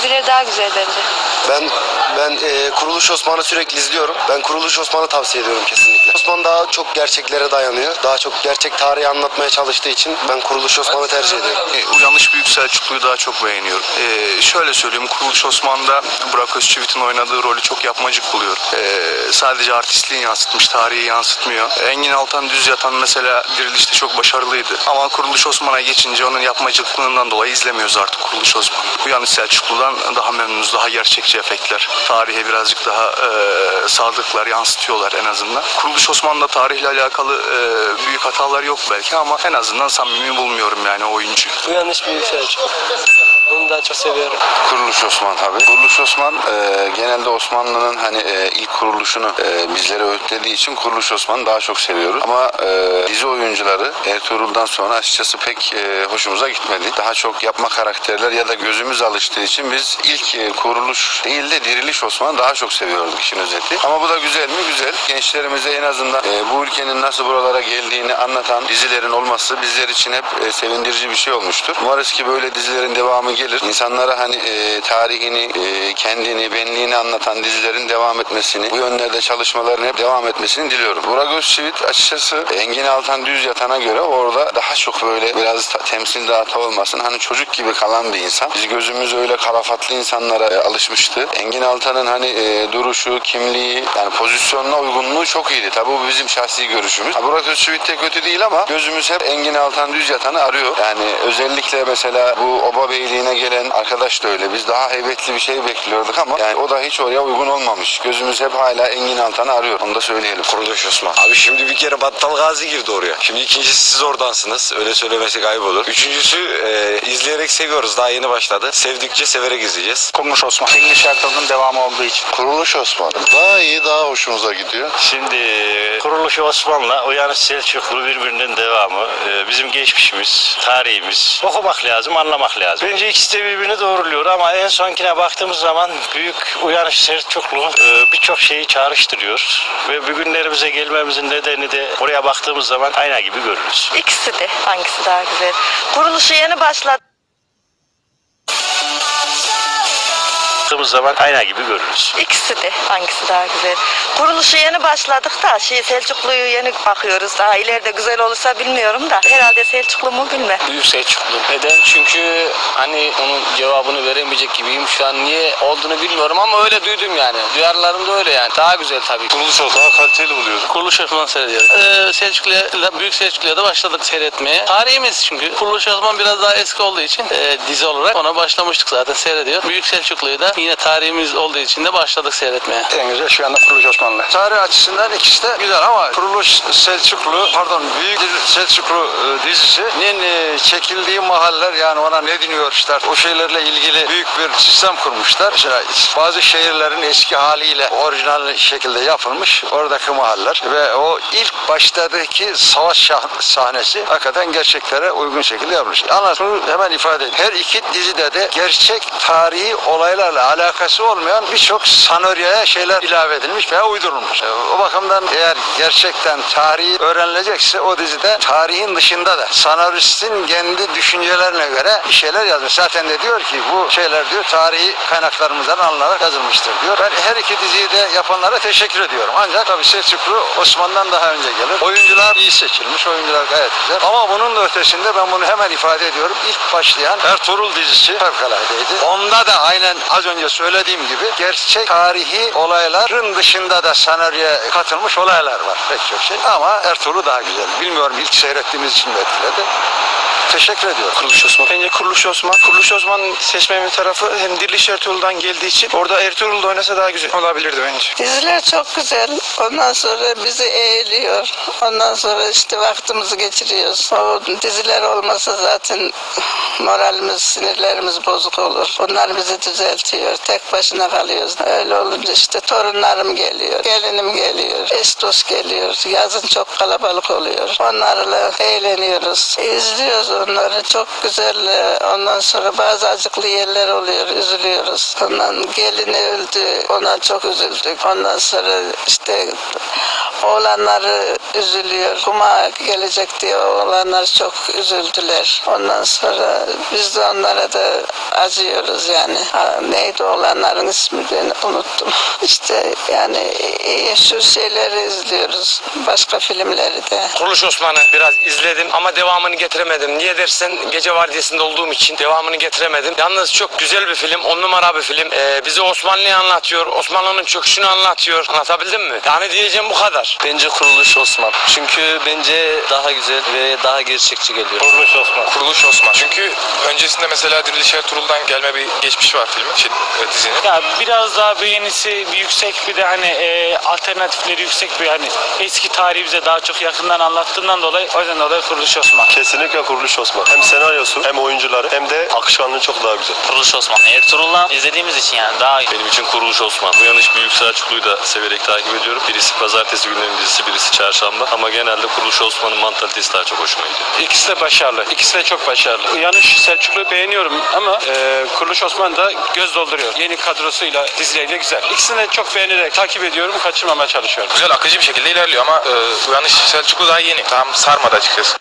Dizileri daha güzel bence. Ben ben e, Kuruluş Osman'ı sürekli izliyorum. Ben Kuruluş Osman'ı tavsiye ediyorum kesinlikle. Osman daha çok gerçeklere dayanıyor. Daha çok gerçek tarihi anlatmaya çalıştığı için ben Kuruluş Osman'ı tercih ediyorum. E, Uyanış Büyük Selçuklu'yu daha çok beğeniyorum. E, şöyle söyleyeyim, Kuruluş Osman'da Burak Özçivit'in oynadığı rolü çok yapmacık buluyorum. E, sadece artistliği yansıtmış, tarihi yansıtmıyor. Engin Altan Düz Yatan mesela Diriliş'te çok başarılıydı. Ama Kuruluş Osman'a geçince onun yapmacıklığından dolayı izlemiyoruz artık Kuruluş Osman. Uyanış Selçuklu'dan daha memnunuz, daha gerçekçi efektler. Tarihe birazcık daha e, sadıklar, yansıtıyorlar en azından. Kuruluş Osman'da tarihle alakalı e, büyük hatalar yok belki ama en azından samimi bulmuyorum yani o oyuncuyu. Uyanış Büyük Selçuk. Onu daha çok seviyorum. Kuruluş Osman tabii. Kuruluş Osman e, genelde Osmanlı'nın hani e, ilk kuruluşunu e, bizlere öğütlediği için Kuruluş Osman'ı daha çok seviyoruz. Ama e, dizi oyuncuları Ertuğrul'dan sonra açıkçası pek e, hoşumuza gitmedi. Daha çok yapma karakterler ya da gözümüz alıştığı için biz ilk e, kuruluş değil de diriliş Osman'ı daha çok seviyorduk işin özeti. Ama bu da güzel mi? Güzel. Gençlerimize en azından e, bu ülkenin nasıl buralara geldiğini anlatan dizilerin olması bizler için hep e, sevindirici bir şey olmuştur. Umarız ki böyle dizilerin devamı gelir. İnsanlara hani e, tarihini, e, kendini, benliğini anlatan dizilerin devam etmesini, bu yönlerde çalışmaların hep devam etmesini diliyorum. Burak Özçivit açıkçası Engin Altan Düz Yatan'a göre orada daha çok böyle biraz ta- temsilde hata olmasın. Hani çocuk gibi kalan bir insan. Biz gözümüz öyle karafatlı insanlara e, alışmıştı. Engin Altan'ın hani e, duruşu, kimliği, yani pozisyonuna uygunluğu çok iyiydi. Tabii bu bizim şahsi görüşümüz. Ha, Burak Özçivit de kötü değil ama gözümüz hep Engin Altan Düz Yatan'ı arıyor. Yani özellikle mesela bu Oba Beyliğine gelen arkadaş da öyle. Biz daha heybetli bir şey bekliyorduk ama yani o da hiç oraya uygun olmamış. Gözümüz hep hala Engin Altan'ı arıyor. Onu da söyleyelim. Kuruluş Osman. Abi şimdi bir kere Battal Gazi girdi oraya. Şimdi ikincisi siz oradansınız. Öyle söylemesi ayıp olur. Üçüncüsü e, izleyerek seviyoruz. Daha yeni başladı. Sevdikçe severek izleyeceğiz. Kuruluş Osman. Cengiz Ertuğrul'un devamı olduğu için. Kuruluş Osman. Daha iyi, daha hoşumuza gidiyor. Şimdi kuruluş Osman'la Uyanış Selçuklu birbirinin devamı. Ee, Bizim geçmişimiz, tarihimiz. Okumak lazım, anlamak lazım. Bence ikisi de birbirini doğruluyor ama en sonkine baktığımız zaman büyük Uyanış Selçuklu e, birçok şeyi çağrıştırıyor. Ve bugünlerimize gelmemizin nedeni de oraya baktığımız zaman ayna gibi görürüz. İkisi de. Hangisi daha güzel? Kuruluşu yeni başladı. Baktığımız zaman ayna gibi görürüz. İkisi de. Hangisi daha güzel? Kuruluşu yeni başladık da şey Selçuklu'yu yeni bakıyoruz. Daha ileride güzel olursa bilmiyorum da. Herhalde Selçuklu mu bilmem. Büyük Selçuklu. Neden? Çünkü hani onun cevabını veremeyecek gibiyim. Şu an niye olduğunu bilmiyorum ama öyle duydum yani. Duyarlarım da öyle yani. Daha güzel tabii. Kuruluş Osman daha kaliteli buluyorum. Kuruluş Osman seyrediyoruz. Ee, Selçuklu'ya, Büyük Selçuklu'ya da başladık seyretmeye. Tarihimiz çünkü. Kuruluş Osman biraz daha eski olduğu için e, dizi olarak ona başlamıştık zaten seyrediyor. Büyük Selçuklu'yu da yine tarihimiz olduğu için de başladık seyretmeye. En güzel şu anda Kuruluş Osmanlı. Tarih açısından ikisi de güzel ama Kuruluş Selçuklu, pardon Büyük Selçuklu e, dizisinin e, çekildiği mahaller yani ona ne deniyor işte o şeylerle ilgili büyük bir sistem kurmuşlar. Mesela bazı şehirlerin eski haliyle orijinal şekilde yapılmış oradaki mahaller ve o ilk baştaki savaş şah- sahnesi hakikaten gerçeklere uygun şekilde yapılmış. Şunu hemen ifade edeyim. Her iki dizide de gerçek tarihi olaylarla alakası olmayan birçok sanaryoya şeyler ilave edilmiş veya uydurulmuş. E, O bakımdan eğer gerçekten tarihi öğrenilecekse o dizide tarihin dışında da sanaristin kendi düşüncelerine göre bir şeyler yazmış. Zaten de diyor ki bu şeyler diyor tarihi kaynaklarımızdan alınarak yazılmıştır diyor. Ben her iki diziyi de yapanlara teşekkür ediyorum. Ancak tabii Selçuklu Osman'dan daha önce gelir. Oyuncular iyi seçilmiş. Oyuncular gayet güzel. Ama bunun da ötesinde ben bunu hemen ifade ediyorum. İlk başlayan Ertuğrul dizisi fevkaladeydi. Onda da aynen az önce söylediğim gibi gerçek tarihi olayların dışında da senaryoya katılmış olaylar var. Pek çok şey. Ama Ertuğrul daha güzel. Bilmiyorum ilk seyrettiğimiz için mi etkiledi. Teşekkür ediyorum. Kuruluş Osman. Bence Kuruluş Osman. Kuruluş Osman seçmemin tarafı hem Diriliş Ertuğrul'dan geldiği için orada Ertuğrul da oynasa daha güzel olabilirdi bence. Diziler çok güzel. Ondan sonra bizi eğiliyor. Ondan sonra işte vaktimizi geçiriyoruz. O diziler olmasa zaten moralimiz, sinirlerimiz bozuk olur. Onlar bizi düzeltiyor. Tek başına kalıyoruz. Öyle olunca işte torunlarım geliyor. Gelinim geliyor. Eş dost geliyor. Yazın çok kalabalık oluyor. Onlarla eğleniyoruz. İzliyoruz onları. Çok güzel. Ondan sonra bazı acıklı yerler oluyor. Üzülüyoruz. Ondan gelini öldü. Ona çok üzüldük. Ondan sonra işte Oğlanları üzülüyor. Kuma gelecek diye oğlanlar çok üzüldüler. Ondan sonra biz de onlara da acıyoruz yani. Ha, neydi oğlanların ismi ben unuttum. İşte yani şu şeyleri izliyoruz. Başka filmleri de. Kuruluş Osman'ı biraz izledim ama devamını getiremedim. Niye dersen gece vardiyasında olduğum için devamını getiremedim. Yalnız çok güzel bir film, on numara bir film. Ee, bize Osmanlı'yı anlatıyor, Osmanlı'nın çöküşünü anlatıyor. Anlatabildim mi? Yani diyeceğim bu kadar. Bence Kuruluş Osman. Çünkü bence daha güzel ve daha gerçekçi geliyor. Kuruluş Osman. Kuruluş Osman. Çünkü öncesinde mesela Diriliş Ertuğrul'dan gelme bir geçmiş var filmin, şey, e, dizinin. Ya biraz daha beğenisi yüksek bir de hani e, alternatifleri yüksek bir hani eski tarihi bize daha çok yakından anlattığından dolayı o yüzden dolayı Kuruluş Osman. Kesinlikle Kuruluş Osman. Hem senaryosu hem oyuncuları hem de akışkanlığı çok daha güzel. Kuruluş Osman. Ertuğrul'dan izlediğimiz için yani daha iyi. Benim için Kuruluş Osman. Uyanış Büyük Selçuklu'yu da severek takip ediyorum. Birisi pazartesi günlerinin dizisi, birisi çarşamba. Ama genelde Kuruluş Osman'ın mantalitesi daha çok hoşuma gidiyor. İkisi de başarılı. İkisi de çok başarılı. Uyanış Selçuklu'yu beğeniyorum ama e, Kuruluş Osman da göz dolduruyor. Yeni kadrosuyla, dizileriyle güzel. İkisini de çok beğenerek takip ediyorum, kaçırmamaya çalışıyorum. Güzel akıcı bir şekilde ilerliyor ama e, Uyanış Selçuklu daha yeni. Tam sarmadı açıkçası.